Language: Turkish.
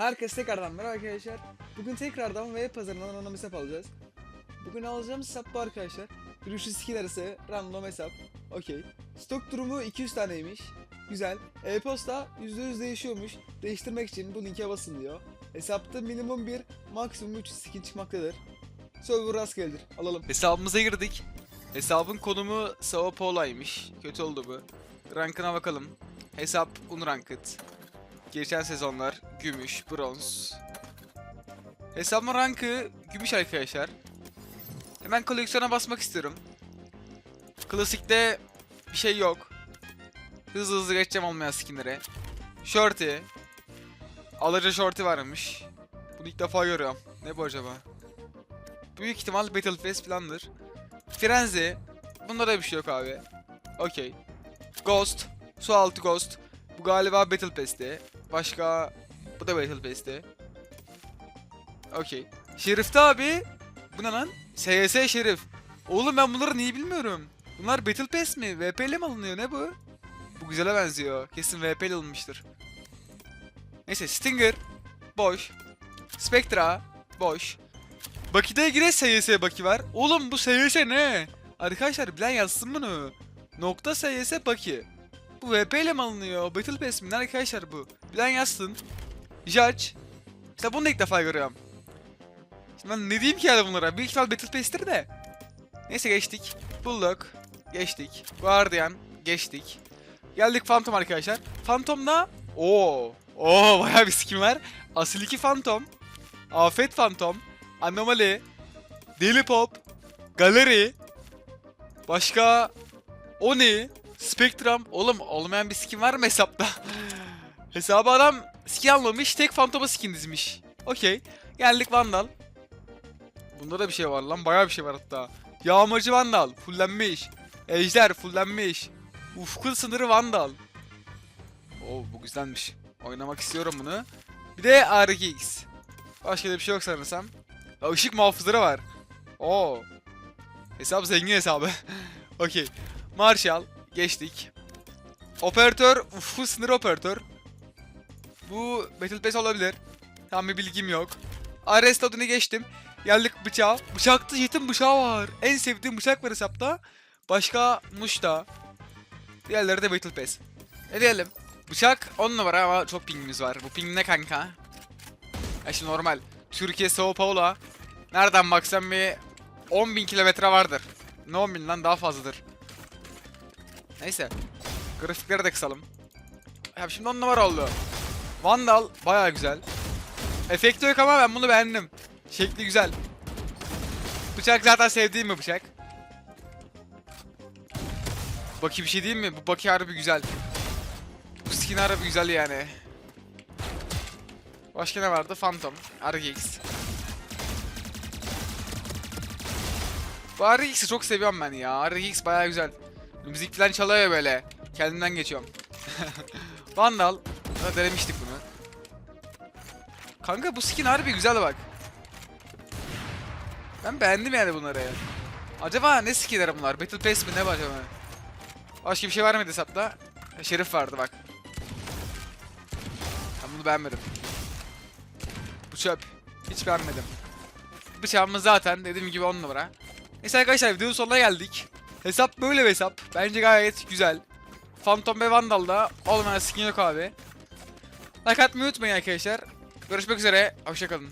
Herkes tekrardan merhaba arkadaşlar. Bugün tekrardan web pazarından random hesap alacağız. Bugün alacağımız hesap bu arkadaşlar. 302 arası random hesap. Okey. Stok durumu 200 taneymiş. Güzel. E-posta %100 değişiyormuş. Değiştirmek için bu linke basın diyor. Hesapta minimum 1, maksimum 3 skin çıkmaktadır. Server rastgeledir. Alalım. Hesabımıza girdik. Hesabın konumu Sao Paulo'ymış. Kötü oldu bu. Rankına bakalım. Hesap unranked. Geçen sezonlar gümüş, bronz. Hesabın rankı gümüş arkadaşlar. Hemen koleksiyona basmak istiyorum. Klasikte bir şey yok. Hızlı hızlı geçeceğim olmayan skinlere. Shorty. Alaca shorty varmış. Bunu ilk defa görüyorum. Ne bu acaba? Büyük ihtimal Battle Pass falandır. Frenzy. Bunda da bir şey yok abi. Okey. Ghost. Su altı Ghost. Bu galiba Battle Pass'te. Başka... Bu da Battle Pass'te. Okey. Şerif'te abi. Bu ne lan? SYS Şerif. Oğlum ben bunları niye bilmiyorum. Bunlar Battle Pass mi? VP ile mi alınıyor? Ne bu? Bu güzele benziyor. Kesin VP alınmıştır. Neyse Stinger. Boş. Spectra. Boş. Baki'de yine SYS Baki var. Oğlum bu SYS ne? Arkadaşlar bilen yazsın bunu. Nokta SYS Baki. Bu VP ile mi alınıyor? Battle Pass mi? Ne arkadaşlar bu? Bilen yazsın. Judge. İşte bunu da ilk defa görüyorum. Şimdi ben ne diyeyim ki yani bunlara? Büyük ihtimal Battle Pass'tir de. Neyse geçtik. Bulldog. Geçtik. Guardian. Geçtik. Geldik Phantom arkadaşlar. Phantom'da... Oo. Oo bayağı bir skin var. Asil 2 Phantom. Afet Phantom. Anomali, Deli Pop, Galeri, başka Oni, Spectrum. Oğlum olmayan bir skin var mı hesapta? Hesabı adam skin almamış, tek Phantom'a skin dizmiş. Okey. Geldik Vandal. Bunda da bir şey var lan, bayağı bir şey var hatta. Yağmacı Vandal, fullenmiş. Ejder, fullenmiş. Ufkun sınırı Vandal. Oo bu güzelmiş. Oynamak istiyorum bunu. Bir de RGX. Başka da bir şey yok sanırsam. Ya ışık muhafızları var. Oo. Hesap zengin hesabı. Okey. Marshall. Geçtik. Operatör. Ufku sınır operatör. Bu Battle Pass olabilir. Tam bir bilgim yok. Arrest adını geçtim. Geldik bıçağa. Bıçakta jetin bıçağı var. En sevdiğim bıçak var hesapta. Başka Muş'ta. Diğerleri de Battle Pass. Ne diyelim? Bıçak 10 numara ama çok pingimiz var. Bu ping ne kanka? Ya şimdi normal. Türkiye Sao Paulo. Nereden baksan bir 10.000 kilometre vardır. Ne 10.000 lan daha fazladır. Neyse. Grafikleri de kısalım. Ya şimdi 10 numara oldu. Vandal baya güzel. Efekti yok ama ben bunu beğendim. Şekli güzel. Bıçak zaten sevdiğim bir bıçak. Baki bir şey diyeyim mi? Bu Baki harbi güzel. Bu skin harbi güzel yani. Başka ne vardı? Phantom, RGX. Bu RGX'i çok seviyorum ben ya. RGX baya güzel. Müzik falan çalıyor ya böyle. Kendimden geçiyorum. Vandal. Ha, denemiştik bunu. Kanka bu skin harbi güzel bak. Ben beğendim yani bunları. Acaba ne skinler bunlar? Battle Pass mi ne bu acaba? Başka bir şey var mıydı hesapta? Şerif vardı bak. Ben bunu beğenmedim. Bu çöp. Hiç beğenmedim. Bıçağımız zaten dediğim gibi 10 numara. Neyse arkadaşlar videonun sonuna geldik. Hesap böyle bir hesap. Bence gayet güzel. Phantom ve Vandal'da olmayan skin yok abi. Like atmayı unutmayın arkadaşlar. Görüşmek üzere. Hoşçakalın.